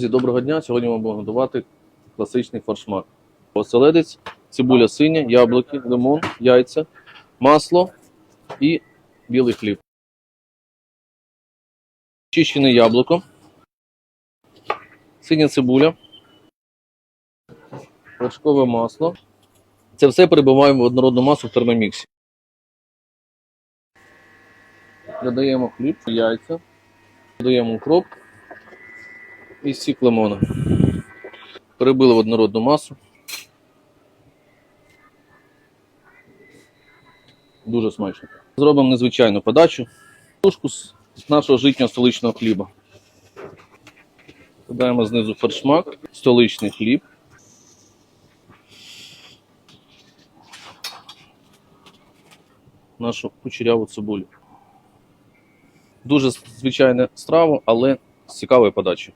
Друзі, Доброго дня! Сьогодні ми будемо готувати класичний форшмак. Оселедець, цибуля синя, яблуки, лимон, яйця, масло і білий хліб. Чищене яблуко, синя цибуля, вершкове масло. Це все перебиваємо в однородну масу в термоміксі. Додаємо хліб, яйця, додаємо укроп і сік лимона. Перебили в однородну масу. Дуже смачно. Зробимо незвичайну подачу. Тушку з нашого житнього столичного хліба. Додаємо знизу фершмак, столичний хліб. Нашу кучеряву цибулю. Дуже звичайна страва, але з цікавою подачею.